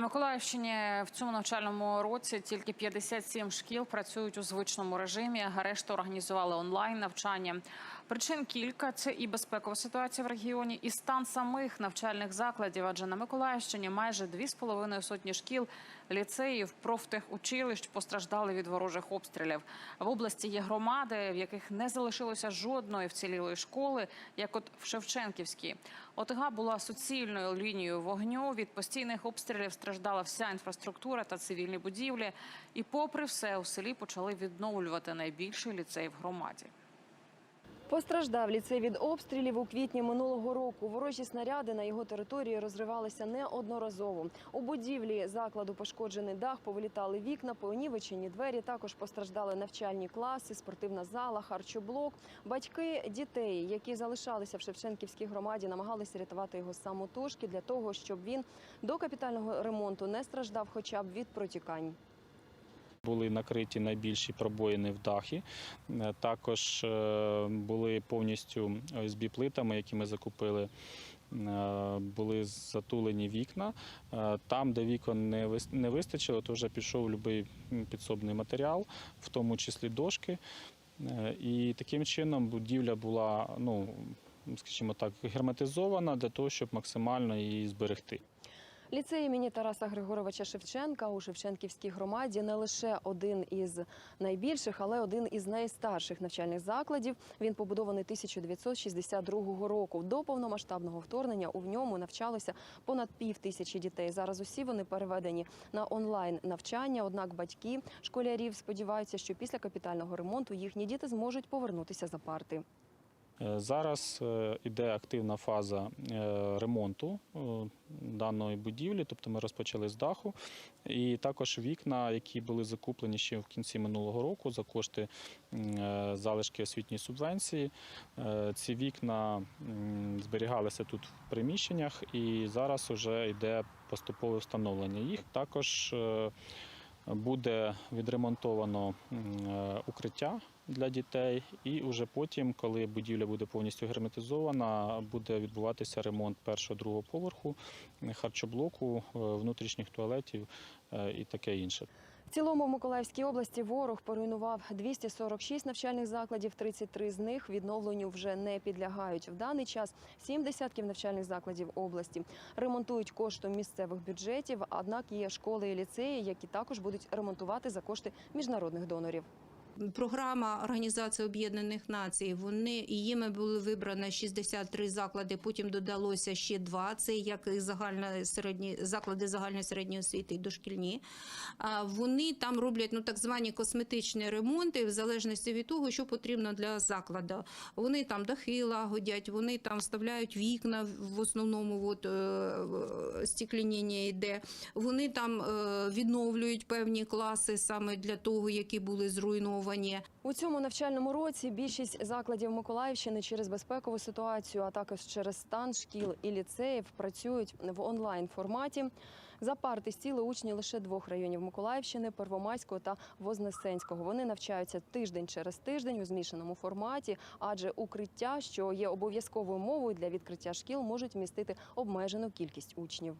Миколаївщині в цьому навчальному році тільки 57 шкіл працюють у звичному режимі. а Решта організували онлайн навчання. Причин кілька це і безпекова ситуація в регіоні, і стан самих навчальних закладів. Адже на Миколаївщині майже дві з половиною сотні шкіл, ліцеїв, профтехучилищ постраждали від ворожих обстрілів. В області є громади, в яких не залишилося жодної вцілілої школи, як от в Шевченківській. ОТГ була суцільною лінією вогню. Від постійних обстрілів страждала вся інфраструктура та цивільні будівлі. І, попри все, у селі почали відновлювати найбільший ліцей в громаді. Постраждав ліцей від обстрілів у квітні минулого року. Ворожі снаряди на його території розривалися неодноразово. У будівлі закладу пошкоджений дах, повилітали вікна, понівечені двері. Також постраждали навчальні класи, спортивна зала, харчоблок. Батьки дітей, які залишалися в Шевченківській громаді, намагалися рятувати його самотужки для того, щоб він до капітального ремонту не страждав, хоча б від протікань. Були накриті найбільші пробоїни в дахі. Е, Також е, були повністю ОСБ плитами, які ми закупили. е, Були затулені вікна. Там, де вікон не вистачило, то вже пішов будь-який підсобний матеріал, в тому числі дошки. І таким чином будівля була, ну скажімо так, герметизована для того, щоб максимально її зберегти. Ліцей імені Тараса Григоровича Шевченка у Шевченківській громаді не лише один із найбільших, але один із найстарших навчальних закладів. Він побудований 1962 року. До повномасштабного вторгнення у ньому навчалося понад пів тисячі дітей. Зараз усі вони переведені на онлайн навчання. Однак батьки школярів сподіваються, що після капітального ремонту їхні діти зможуть повернутися за парти. Е, Зараз е, іде активна фаза е, ремонту даної будівлі, тобто ми розпочали з даху. І також вікна, які були закуплені ще в кінці минулого року за кошти залишки освітньої субвенції. Ці вікна зберігалися тут в приміщеннях, і зараз вже йде поступове встановлення їх. Також буде відремонтовано е, укриття для дітей, і вже потім, коли будівля буде повністю герметизована, буде відбуватися ремонт першого другого поверху, е, харчоблоку, е, внутрішніх туалетів і таке інше. Цілому в Миколаївській області ворог поруйнував 246 навчальних закладів. 33 з них відновленню вже не підлягають. В даний час сім десятків навчальних закладів області ремонтують коштом місцевих бюджетів. Однак є школи і ліцеї, які також будуть ремонтувати за кошти міжнародних донорів. Програма Організації Об'єднаних Націй. Вони їми були вибрано 63 заклади. Потім додалося ще два. Це як і загальна середні заклади загальної середньої освіти і дошкільні. А вони там роблять ну так звані косметичні ремонти, в залежності від того, що потрібно для закладу. Вони там дахи лагодять, вони там вставляють вікна в основному. От е, стекляніння йде. Вони там е, відновлюють певні класи саме для того, які були зруйновані. У цьому навчальному році більшість закладів Миколаївщини через безпекову ситуацію, а також через стан шкіл і ліцеїв працюють в онлайн форматі. За парти сіли учні лише двох районів Миколаївщини Первомайського та Вознесенського. Вони навчаються тиждень через тиждень у змішаному форматі, адже укриття, що є обов'язковою мовою для відкриття шкіл, можуть вмістити обмежену кількість учнів.